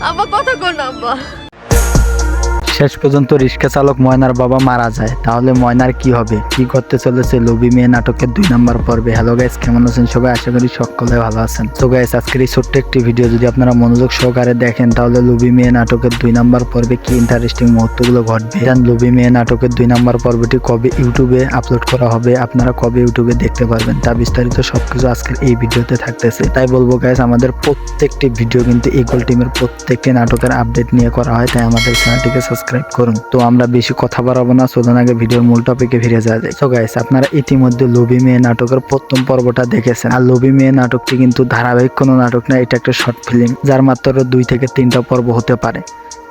আব্বা কথা কর না আব্বা। শেষ পর্যন্ত রিক্সা চালক ময়নার বাবা মারা যায়। তাহলে ময়নার কি হবে? কি করতে চলেছে লোভি মেয়ে নাটকের দুই নম্বর পর্বে? হ্যালো গাইস কেমন আছেন সবাই? আশা করি সকলে ভালো আছেন। তো গাইস আজকের এই ছোট্ট একটি ভিডিও যদি আপনারা মনোযোগ সহকারে দেখেন, তাহলে লোভি মেয়ে নাটকের দুই নম্বর পর্বে কি ইন্টারেস্টিং মুহূর্তগুলো ঘটবে? দেন লোভি মেয়ে নাটকের দুই নম্বর পর্বটি কবে ইউটিউবে আপলোড করা হবে? আপনারা কবে ইউটিউবে দেখতে পারবেন? তা বিস্তারিত সবকিছু আজকের এই ভিডিওতে থাকতেছে। তাই বলব গাইস আমাদের প্রত্যেকটি ভিডিও কিন্তু ইগল টিমের প্রত্যেকটি নাটকের আপডেট নিয়ে করা হয়। তাই আমাদের চ্যানেলটিকে সাবস্ক্রাইব করুন। তো আমরা বেশি কথা বাড়াবো না, চলুন আগে ভিডিওর মূল টপিকে ফিরে যাওয়া যায় তো গাইস আপনারা ইতিমধ্যে লোভি মেয়ে নাটকের প্রথম পর্বটা দেখেছেন। আর লোভি মেয়ে নাটকটি কিন্তু ধারাবাহিক কোনো নাটক না, এটা একটা শর্ট ফিল্ম যার মাত্র দুই থেকে তিনটা পর্ব হতে পারে।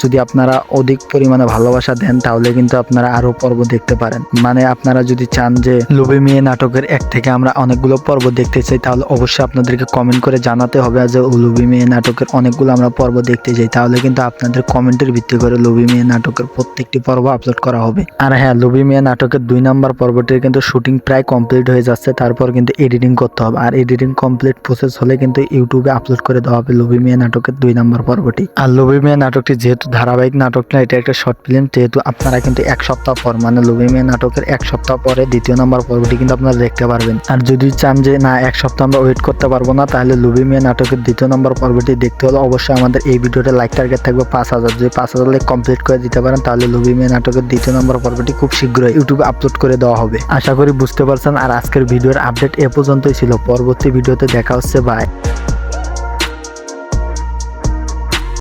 যদি আপনারা অধিক পরিমাণে ভালোবাসা দেন, তাহলে কিন্তু আপনারা আরও পর্ব দেখতে পারেন। মানে আপনারা যদি চান যে লোভি মেয়ে নাটকের এক থেকে আমরা অনেকগুলো পর্ব দেখতে চাই, তাহলে অবশ্যই আপনাদেরকে কমেন্ট করে জানাতে হবে যে লোভি মেয়ে নাটকের অনেকগুলো আমরা পর্ব দেখতে চাই। তাহলে কিন্তু আপনাদের কমেন্টের ভিত্তি করে লোভি মেয়ে নাটকের প্রত্যেকটি পর্ব আপলোড করা হবে। আর হ্যাঁ লোভি মেয়ে নাটকের দুই নম্বর পর্বটির কিন্তু শুটিং প্রায় কমপ্লিট হয়ে যাচ্ছে, তারপর কিন্তু এডিটিং করতে হবে। আর এডিটিং কমপ্লিট প্রসেস হলে কিন্তু ইউটিউবে আপলোড করে দেওয়া হবে লোভি মেয়ে নাটকের দুই নম্বর পর্বটি। আর লোভি মেয়ে নাটকটি যেহেতু ধারাবাহিক নাটক না, এটা একটা শর্ট ফিল্ম যেহেতু আপনারা কিন্তু এক সপ্তাহ পর মানে লোভি মেয়ে নাটকের এক সপ্তাহ পরে দ্বিতীয় নম্বর পর্বটি কিন্তু আপনারা দেখতে পারবেন। আর যদি চান যে না, এক সপ্তাহ আমরা ওয়েট করতে পারব না, তাহলে লোভি মেয়ে নাটকের দ্বিতীয় নম্বর পর্বটি দেখতে হলে অবশ্যই আমাদের এই ভিডিওটা লাইক টার্গেট থাকবে পাঁচ হাজার। যদি পাঁচ হাজার লাইক কমপ্লিট করে দিতে পারেন, তাহলে লোভি মেয়ে নাটকের দ্বিতীয় নম্বর পর্বটি খুব শীঘ্রই ইউটিউবে আপলোড করে দেওয়া হবে। আশা করি বুঝতে পারছেন, আর আজকের ভিডিওর আপডেট এ পর্যন্তই ছিল। পরবর্তী ভিডিওতে দেখা হচ্ছে বাই